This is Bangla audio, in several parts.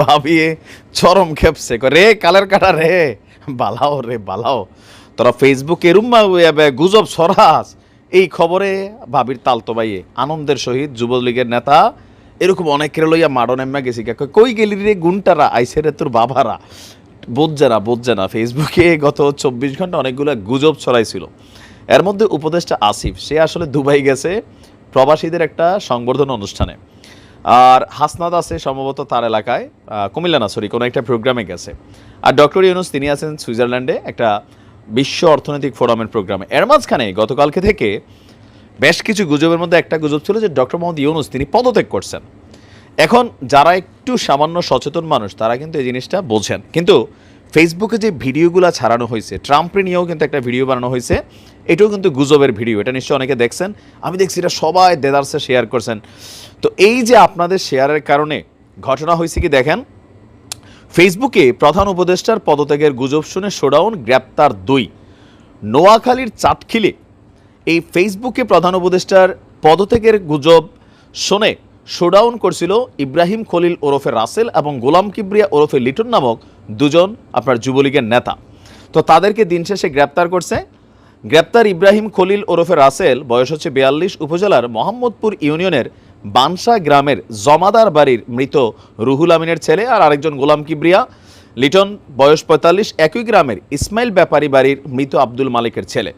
ভাবিয়ে চরম কয়, রে কালের কাটা রে বালাও রে বালাও তোরা ফেসবুক এরুম গুজব সরাস। এই খবরে ভাবির তালতো বাইয়ে আনন্দের সহিত যুবলীগের নেতা এরকম অনেকের লইয়া মাডন এম্মা গেছি কই গেলি রে গুনটারা আইসে রে তোর বাবারা? বোঝে না বোঝে না ফেসবুকে গত চব্বিশ ঘণ্টা অনেকগুলো গুজব ছড়াইছিল। এর মধ্যে উপদেষ্টা আসিফ সে আসলে দুবাই গেছে প্রবাসীদের একটা সংবর্ধনা অনুষ্ঠানে। আর হাসনাদ আছে সম্ভবত তার এলাকায় কুমিল্লা না সরি কোনো একটা প্রোগ্রামে গেছে। আর ডক্টর ইউনুস, তিনি আছেন সুইজারল্যান্ডে একটা বিশ্ব অর্থনৈতিক ফোরামের প্রোগ্রামে এর মাঝখানে গতকালকে থেকে বেশ কিছু গুজবের মধ্যে একটা গুজব ছিল যে ডক্টর মোহাম্মদ ইউনুস, তিনি পদত্যাগ করছেন। এখন যারা একটু সামান্য সচেতন মানুষ, তারা কিন্তু এই জিনিসটা বোঝেন। কিন্তু ফেসবুকে যে ভিডিওগুলো ছাড়ানো হয়েছে ট্রাম্পে নিয়েও কিন্তু একটা ভিডিও বানানো হয়েছে। এটাও কিন্তু গুজবের ভিডিও, এটা নিশ্চয়ই অনেকে দেখছেন। আমি দেখছি এটা সবাই দেদারসে শেয়ার করছেন। তো এই যে আপনাদের শেয়ারের কারণে ঘটনা হয়েছে কি দেখেন? ফেসবুকে প্রধান উপদেষ্টার পদত্যাগের গুজব শুনে শোডাউন গ্রেপ্তার দুই। নোয়াখালীর চাটখিলে এই ফেসবুকে প্রধান উপদেষ্টার পদত্যাগের গুজব শুনে শোডাউন করছিল ইব্রাহিম খলিল ওরফে রাসেল এবং গোলাম কিবরিয়া ওরফে লিটন নামক দুজন আপনার যুবলীগের নেতা। তো তাদেরকে দিন শেষে গ্রেপ্তার করছে। গ্রেপ্তার ইব্রাহিম খলিল ওরফে রাসেল, বয়স হচ্ছে বিয়াল্লিশ, উপজেলার মোহাম্মদপুর ইউনিয়নের বানসা গ্রামের জমাদার বাড়ির মৃত রুহুল আমিনের ছেলে আর আরেকজন গোলাম কিবরিয়া। লিটন, বয়স পঁয়তাল্লিশ, একই গ্রামের ইসমাইল ব্যাপারী বাড়ির মৃত আব্দুল মালিকের ছেলে।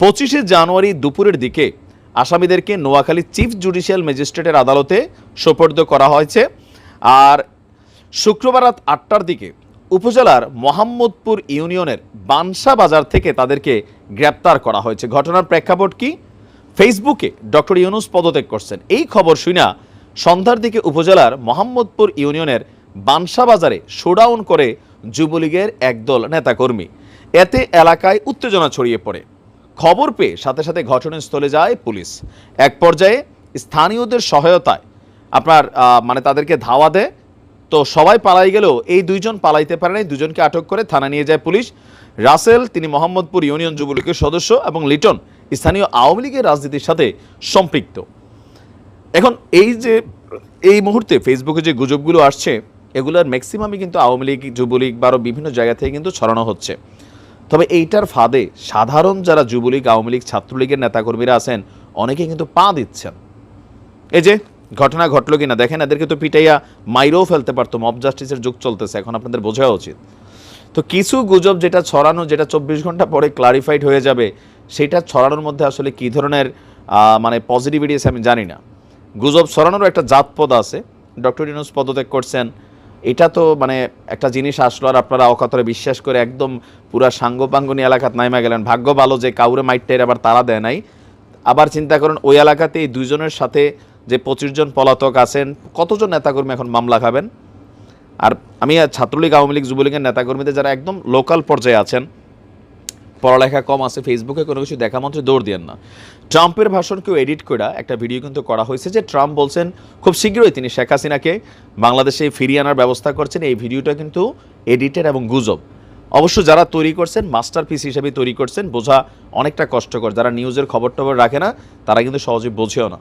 পঁচিশে জানুয়ারি দুপুরের দিকে আসামিদেরকে নোয়াখালী চিফ জুডিশিয়াল ম্যাজিস্ট্রেটের আদালতে সোপর্দ করা হয়েছে। আর শুক্রবার রাত আটটার দিকে উপজেলার মোহাম্মদপুর ইউনিয়নের বানসা বাজার থেকে তাদেরকে গ্রেপ্তার করা হয়েছে। ঘটনার প্রেক্ষাপট কি? ফেসবুকে ডক্টর ইউনুস পদত্যাগ করছেন। এই খবর শুনা সন্ধ্যার দিকে উপজেলার মোহাম্মদপুর ইউনিয়নের বানসা বাজারে শোডাউন করে যুবলীগের একদল নেতাকর্মী। এতে এলাকায় উত্তেজনা ছড়িয়ে পড়ে। খবর পেয়ে সাথে সাথে ঘটনাস্থলে যায় পুলিশ। এক পর্যায়ে স্থানীয়দের সহায়তায় আপনার মানে তাদেরকে ধাওয়া দেয়। তো সবাই পালাই গেলেও এই দুইজন পালাইতে পারে নাই, দুজনকে আটক করে থানা নিয়ে যায় পুলিশ। রাসেল, তিনি মোহাম্মদপুর ইউনিয়ন যুবলীগের সদস্য এবং লিটন স্থানীয় আওয়ামী লীগের রাজনীতির সাথে সম্পৃক্ত। এখন এই যে, এই মুহূর্তে ফেসবুকে যে গুজবগুলো আসছে, এগুলোর ম্যাক্সিমামই কিন্তু আওয়ামী লীগ, যুবলীগ বা আরও বিভিন্ন জায়গা থেকে কিন্তু ছড়ানো হচ্ছে। তবে এইটার ফাঁদে সাধারণ যারা যুবলীগ, আওয়ামী লীগ, ছাত্রলীগের নেতাকর্মীরা আছেন, অনেকে কিন্তু পা দিচ্ছেন। এই যে ঘটনা ঘটলো কিনা? দেখেন, এদেরকে তো পিটাইয়া মাইরেও ফেলতে পারতো, মব জাস্টিসের যুগ চলতেছে, এখন আপনাদের বোঝা উচিত। তো কিছু গুজব যেটা ছড়ানো, যেটা চব্বিশ ঘণ্টা পরে ক্লারিফাইড হয়ে যাবে, সেটা ছড়ানোর মধ্যে আসলে কী ধরনের মানে পজিটিভিটি আছে আমি জানি না। গুজব ছড়ানোর একটা জাতপদ আছে, ডক্টর ইউনুস পদত্যাগ করছেন। এটা তো মানে একটা জিনিস আসলো আর আপনারা অকাতরে বিশ্বাস করে একদম পুরা সাঙ্গপাঙ্গনি এলাকাত নাইমা গেলেন। ভাগ্য ভালো যে কাউরে মাইটটাই আবার তারা দেয় নাই। আবার চিন্তা করেন, ওই এলাকাতে এই দুইজনের সাথে যে পঁচিশ জন পলাতক আছেন, কতজন নেতাকর্মী এখন মামলা খাবেন? আর আমি ছাত্রলীগ, আওয়ামী লীগ, যুবলীগের নেতাকর্মীদের যারা একদম লোকাল পর্যায়ে আছেন, পড়ালেখা কম আছে ফেসবুকে কোনো কিছু দেখা মাত্র দৌড় দিয়েন না। ট্রাম্পের ভাষণকেও এডিট করা একটা ভিডিও কিন্তু করা হয়েছে যে ট্রাম্প বলছেন, খুব শীঘ্রই তিনি শেখ হাসিনাকে বাংলাদেশে ফিরিয়ে আনার ব্যবস্থা করছেন। এই ভিডিওটা কিন্তু এডিটেড এবং গুজব। অবশ্য যারা তৈরি করছেন মাস্টারপিস হিসেবে তৈরি করছেন, বোঝা অনেকটা কষ্টকর। যারা নিউজের খবর টবর রাখে না, তারা কিন্তু সহজে বোঝেও না।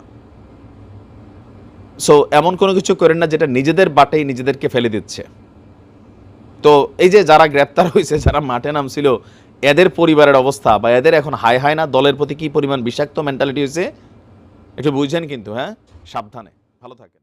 সো এমন কোনো কিছু করেন না যেটা নিজেদের বাটেই নিজেদেরকে ফেলে দিচ্ছে। তো এই যে যারা গ্রেপ্তার হয়েছে, যারা মাঠে নামছিল, এদের পরিবারের অবস্থা বা এদের এখন হাই হাই না, দলের প্রতি কি পরিমাণ বিষাক্ত মেন্টালিটি হয়েছে, একটু বুঝছেন কিন্তু হ্যাঁ? সাবধানে। ভালো থাকেন।